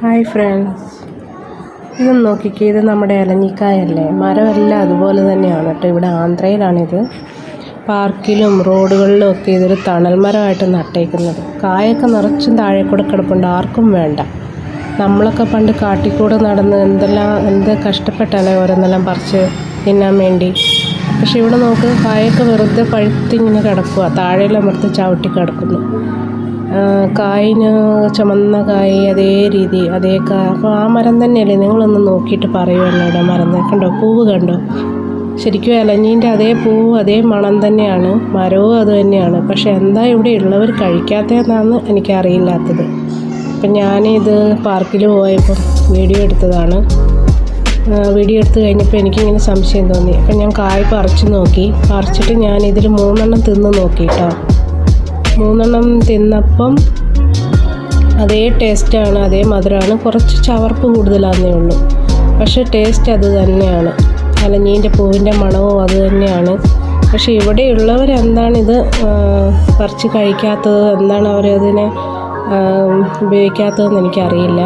Hi friends ഇതൊന്ന് നോക്കിക്കേ ഇത് നമ്മുടെ ഇലഞ്ഞിക്കായല്ലേ മരമെല്ലാം അതുപോലെ തന്നെയാണ് കേട്ടോ. ഇവിടെ ആന്ധ്രയിലാണിത്. പാർക്കിലും റോഡുകളിലും ഒക്കെ ഇതൊരു തണൽ മരമായിട്ട് നട്ടേക്കുന്നത്. കായൊക്കെ നിറച്ചും താഴെ കൂടെ കിടപ്പുണ്ട്. ആർക്കും വേണ്ട. നമ്മളൊക്കെ പണ്ട് കാട്ടിക്കൂടെ നടന്ന് എന്തെല്ലാം എന്ത് കഷ്ടപ്പെട്ടാലേ ഓരോന്നെല്ലാം പറിച്ച് തിന്നാൻ വേണ്ടി. പക്ഷെ ഇവിടെ നോക്ക് കായൊക്കെ വെറുതെ പഴുത്തിങ്ങനെ കിടക്കുക താഴെയിലമർത്ത് ചവിട്ടി കിടക്കുന്നു. കായിന് ചുമന്ന കായ് അതേ രീതി അതേ കാ അപ്പോൾ ആ മരം തന്നെയല്ലേ? നിങ്ങളൊന്ന് നോക്കിയിട്ട് പറയുമല്ലോ ഇവിടെ മരം കണ്ടോ? പൂവ് കണ്ടോ? ശരിക്കും ഇലഞ്ഞീന്റെ അതേ പൂവ് അതേ മണം തന്നെയാണ്. മരവും അത് തന്നെയാണ്. പക്ഷെ എന്താ ഇവിടെ ഉള്ളവർ കഴിക്കാത്തതെന്നാണ് എനിക്കറിയില്ലാത്തത്. അപ്പം ഞാനിത് പാർക്കിൽ പോയപ്പം വീഡിയോ എടുത്തതാണ്. വീഡിയോ എടുത്ത് കഴിഞ്ഞപ്പോൾ എനിക്കിങ്ങനെ സംശയം തോന്നി. അപ്പം ഞാൻ കായ് പറിച്ച് നോക്കി. പറിച്ചിട്ട് ഞാൻ ഇതിൽ മൂന്നെണ്ണം തിന്ന് നോക്കി കേട്ടോ. മൂന്നെണ്ണം തിന്നപ്പം അതേ ടേസ്റ്റാണ് അതേ മധുരമാണ് കുറച്ച് ചവർപ്പ് കൂടുതലാണെന്നേ ഉള്ളൂ. പക്ഷേ ടേസ്റ്റ് അത് തന്നെയാണ്. അലഞ്ഞീന്റെ പൂവിന്റെ മണവും അത് തന്നെയാണ്. പക്ഷേ ആ, പറിച്ച് കഴിക്കാത്തത്? എന്താണ് അവരതിനെ ഉപയോഗിക്കാത്തതെന്ന് എനിക്കറിയില്ല.